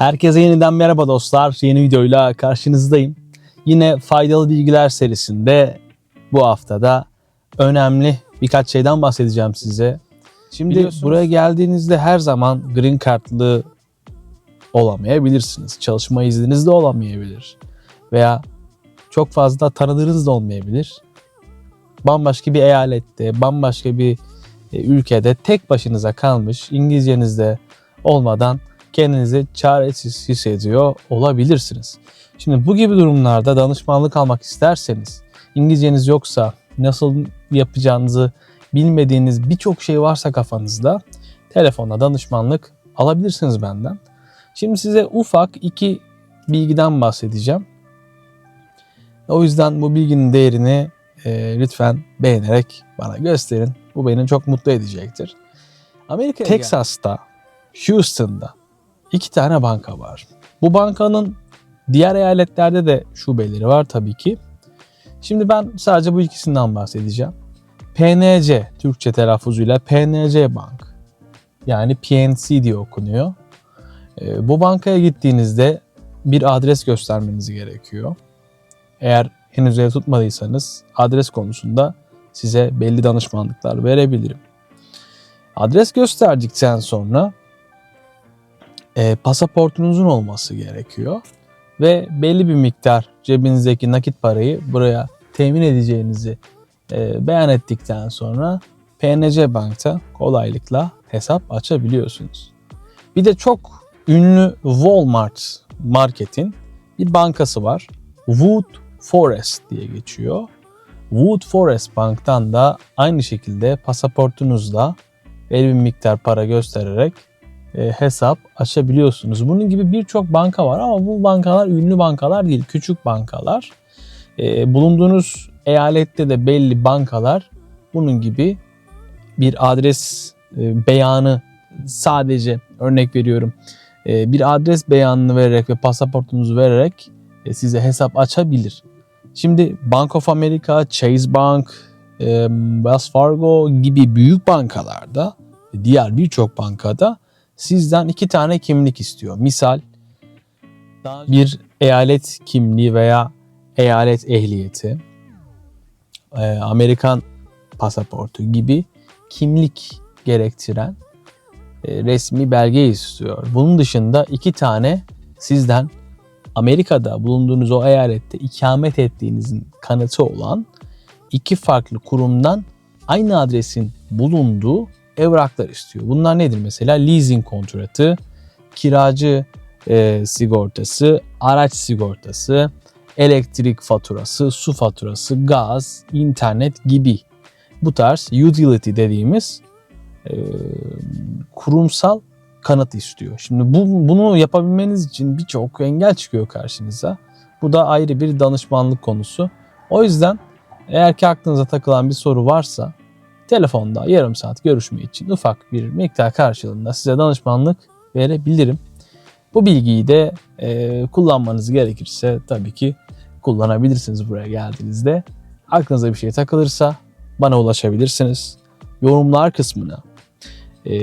Herkese yeniden merhaba dostlar. Yeni videoyla karşınızdayım. Yine faydalı bilgiler serisinde bu haftada önemli birkaç şeyden bahsedeceğim size. Şimdi buraya geldiğinizde her zaman green card'lı olamayabilirsiniz. Çalışma izniniz de olamayabilir. Veya çok fazla tanıdığınız da olmayabilir. Bambaşka bir eyalette, bambaşka bir e, ülkede tek başınıza kalmış, İngilizcenizde olmadan kendinizi çaresiz hissediyor olabilirsiniz. Şimdi bu gibi durumlarda danışmanlık almak isterseniz, İngilizceniz yoksa nasıl yapacağınızı bilmediğiniz birçok şey varsa kafanızda telefonla danışmanlık alabilirsiniz benden. Şimdi size ufak iki bilgiden bahsedeceğim. O yüzden bu bilginin değerini e, lütfen beğenerek bana gösterin. Bu beni çok mutlu edecektir. Amerika'ya Texas'ta, Houston'da iki tane banka var. Bu bankanın diğer eyaletlerde de şubeleri var tabii ki. Şimdi ben sadece bu ikisinden bahsedeceğim. PNC, Türkçe telaffuzuyla PNC Bank. Yani PNC diye okunuyor. Ee, Bu bankaya gittiğinizde bir adres göstermeniz gerekiyor. Eğer henüz ev tutmadıysanız adres konusunda size belli danışmanlıklar verebilirim. Adres gösterdikten sonra e, pasaportunuzun olması gerekiyor ve belli bir miktar cebinizdeki nakit parayı buraya temin edeceğinizi e, beyan ettikten sonra PNC Bank'ta kolaylıkla hesap açabiliyorsunuz. Bir de çok ünlü Walmart marketin bir bankası var. Wood Forest diye geçiyor. Wood Forest Bank'tan da aynı şekilde pasaportunuzla belli bir miktar para göstererek e, hesap açabiliyorsunuz. Bunun gibi birçok banka var ama bu bankalar ünlü bankalar değil, küçük bankalar. E, bulunduğunuz eyalette de belli bankalar bunun gibi bir adres e, beyanı sadece örnek veriyorum bir adres beyanını vererek ve pasaportunuzu vererek size hesap açabilir. Şimdi Bank of America, Chase Bank, Wells Fargo gibi büyük bankalarda diğer birçok bankada sizden iki tane kimlik istiyor. Misal bir eyalet kimliği veya eyalet ehliyeti, e, Amerikan pasaportu gibi kimlik gerektiren e, resmi belge istiyor. Bunun dışında iki tane sizden Amerika'da bulunduğunuz o eyalette ikamet ettiğinizin kanıtı olan iki farklı kurumdan aynı adresin bulunduğu evraklar istiyor. Bunlar nedir mesela? Leasing kontratı, kiracı e, sigortası, araç sigortası, elektrik faturası, su faturası, gaz, internet gibi bu tarz utility dediğimiz e, kurumsal kanıt istiyor. Şimdi bu, bunu yapabilmeniz için birçok engel çıkıyor karşınıza. Bu da ayrı bir danışmanlık konusu. O yüzden eğer ki aklınıza takılan bir soru varsa telefonda yarım saat görüşme için ufak bir miktar karşılığında size danışmanlık verebilirim. Bu bilgiyi de e, kullanmanız gerekirse tabii ki kullanabilirsiniz buraya geldiğinizde. Aklınıza bir şey takılırsa bana ulaşabilirsiniz. Yorumlar kısmına e,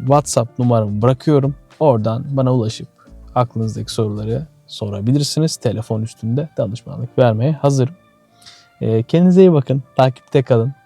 WhatsApp numaramı bırakıyorum. Oradan bana ulaşıp aklınızdaki soruları sorabilirsiniz. Telefon üstünde danışmanlık vermeye hazırım. E, kendinize iyi bakın. Takipte kalın.